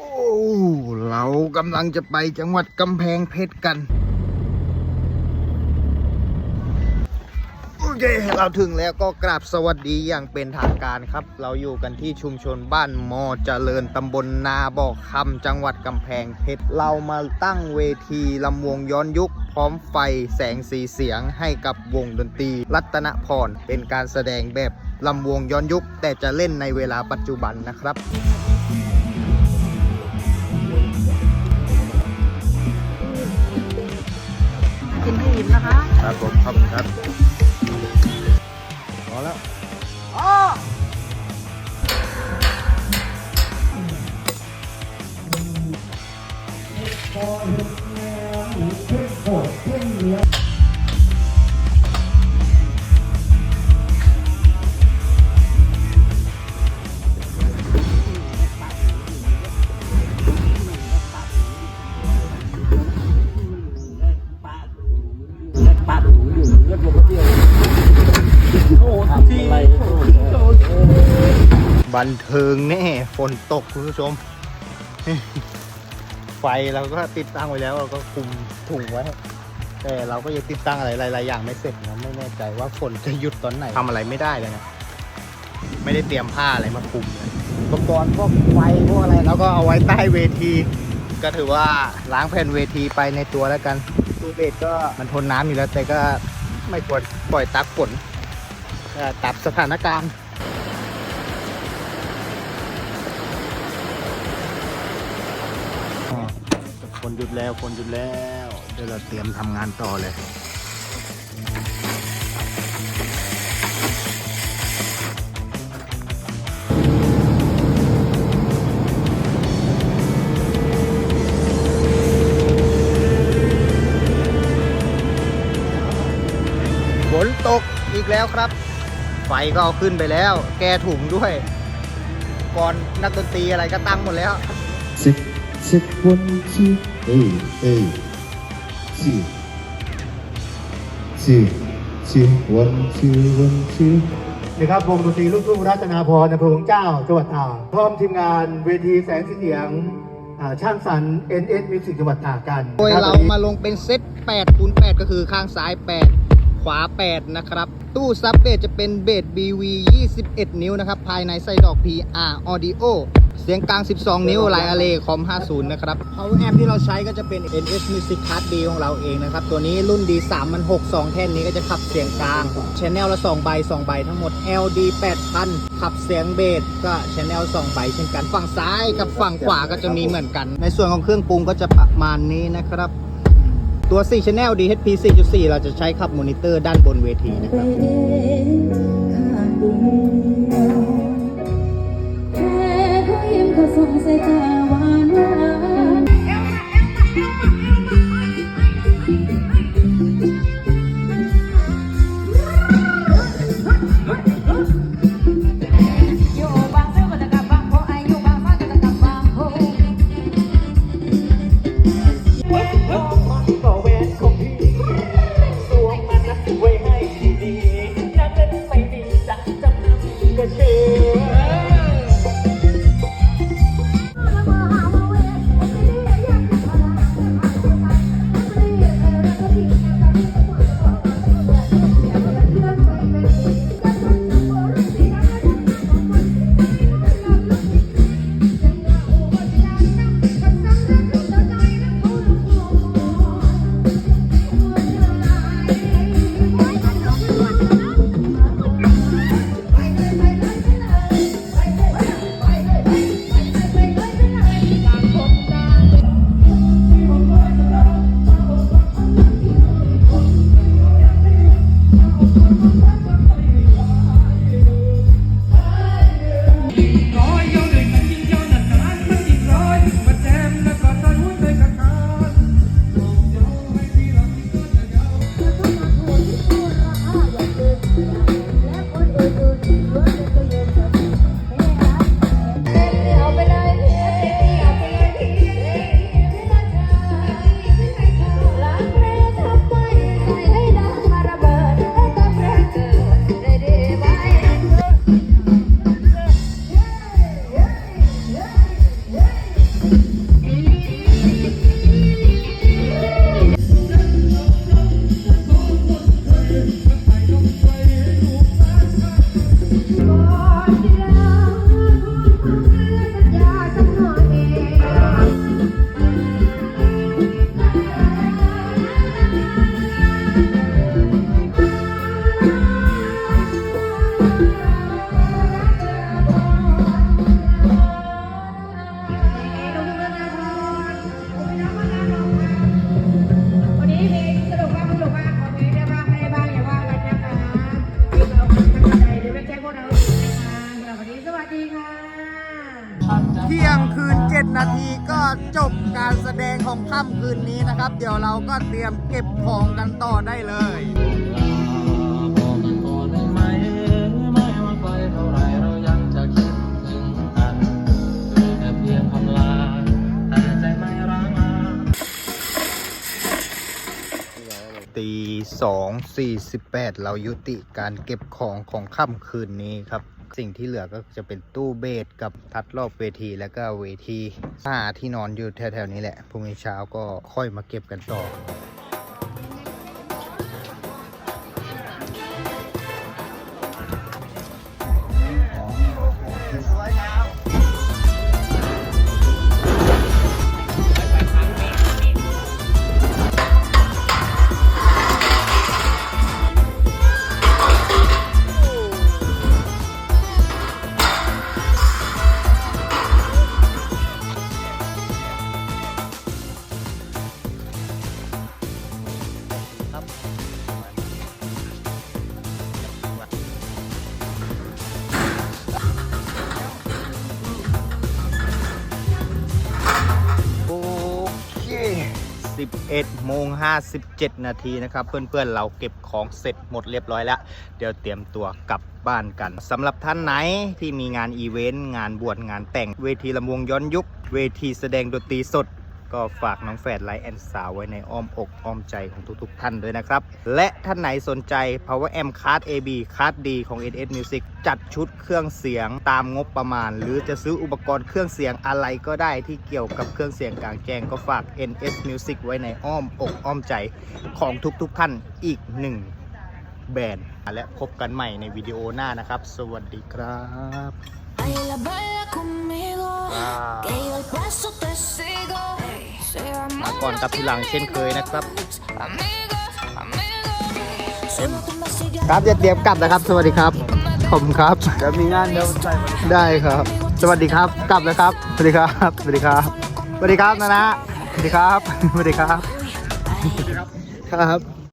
โอ้เรากำลังจะไปจังหวัดกำแพงเพชรกัน โอเค เราถึงแล้วก็กราบสวัสดีอย่างเป็นทางการครับ เราอยู่กันที่ชุมชนบ้านมอเจริญตำบลนาบอกคำจังหวัดกำแพงเพชร เรามาตั้งเวทีลำวงย้อนยุคพร้อมไฟแสงสีเสียงให้กับวงดนตรี รัตนพร เป็นการแสดงแบบลำวงย้อนยุค แต่จะเล่นในเวลาปัจจุบันนะครับ กินให้อิ่มนะคะ ครับผมขอบคุณครับพอแล้วปา บันเทิงแน่ฝนตกคุณผู้ชม ไฟเราก็ติดตั้งไว้แล้วเราก็คุมถุงไว้ แต่เราก็ยังติดตั้งอะไรหลายๆอย่างไม่เสร็จนะไม่แน่ใจว่าฝนจะหยุดตอนไหนทำอะไรไม่ได้เลยนะไม่ได้เตรียมผ้าอะไรมาคลุมเลยอุปกรณ์พวกไฟพวกอะไรเราก็เอาไว้ใต้เวที ก็ถือว่าล้างแผ่นเวทีไปในตัวแล้วกันตูเบสก็มันทนน้ำอยู่แล้วแต่ก็ไม่ควรปล่อยตักฝนก็ตับสถานการณ์ นหยุดแล้วคนหยุดแล้ว เดี๋ยวเราเตรียมทำงานต่อเลยฝนตกอีกแล้วครับ ไฟก็เอาขึ้นไปแล้ว แกถุงด้วย ก่อนนักดนตรีอะไรก็ตั้งหมดแล้ว Check, check, one, two, hey, hey, two, two, two, one, two, one, two. นะครับวงดนตรีลูกทุ่งรัตนาพรอำเภอหลวงเจ้าจังหวัดตากพร้อมทีมงานเวทีแสงสีเสียงช่างสรร NS Music จังหวัดตากกันโดยเรามาลงเป็นเซต8คูณ8ก็คือข้างซ้าย 8 ขวา 8 นะครับ ตู้ซับเบสจะเป็นเบส BV 21 นิ้วนะครับ ภายในใส่ดอก PR Audio เสียงกลาง 12 นิ้วไลอะเลคอม 50 นะครับ Power Amp ที่เราใช้ก็จะเป็น NS Music Card D ของเราเองนะครับ ตัวนี้รุ่น D3 มัน6 2 แท่นนี้ก็จะขับเสียงกลาง Channel ละ 2 ใบ 2 ใบทั้งหมด LD 8000 ขับเสียงเบสก็ Channel 2 ใบ เช่นกันฝั่งซ้ายกับฝั่งขวาก็จะมีเหมือนกัน ในส่วนของเครื่องปรุงก็จะประมาณนี้นะครับตัว 4 Channel DHP 4.4 เราจะใช้ขับมอนิเตอร์ด้านบนเวทีนะครับ ส่งสายตาวา นนี้นะครับ เดี๋ยวเราก็เตรียมเก็บของกันต่อได้เลยตีสองสี่สิบแปดเรายุติการเก็บของของค่ำคืนนี้ครับ สิ่งที่เหลือก็จะเป็นตู้เบสกับทัดรอบเวทีแล้วก็เวทีผ้าที่นอนอยู่แถวๆนี้แหละพรุ่งนี้เช้าก็ค่อยมาเก็บกันต่อ โอเค11โมง57 นาทีนะครับ เพื่อนๆเราเก็บของเสร็จหมดเรียบร้อยแล้ว เดี๋ยวเตรียมตัวกลับบ้านกันสำหรับท่านไหนที่มีงานอีเวนต์ งานบวชงานแต่งเวทีลำวงย้อนยุค เวทีแสดงดนตรีสด ก็ฝากน้องแฝดไลท์แอนสาวไว้ในอ้อมอกอ้อมใจของทุกๆท่านด้วยนะครับ และท่านไหนสนใจ Power Amp Card AB Card D ของ NS Music จัดชุดเครื่องเสียงตามงบประมาณ หรือจะซื้ออุปกรณ์เครื่องเสียงอะไรก็ได้ที่เกี่ยวกับเครื่องเสียงกลางแจ้งก็ฝาก NS Music ไว้ในอ้อมอกอ้อมใจของทุกๆท่านอีกหนึ่งแบรนด์และพบกันใหม่ในวิดีโอหน้านะครับ สวัสดีครับ Baila, baila conmigo, que yo el paso te sigo. Say I'm มาก่อนกับทีหลังเช่นเคยนะครับ amigos, amigos. Solo tú me sigues ครับจะเตรียมกลับนะครับ สวัสดีครับขอบคุณครับจะมีงานเดี๋ยวได้ครับ สวัสดีครับกลับแล้วครับสวัสดีครับสวัสดีครับสวัสดีครับนะนะสวัสดีครับสวัสดีครับครับ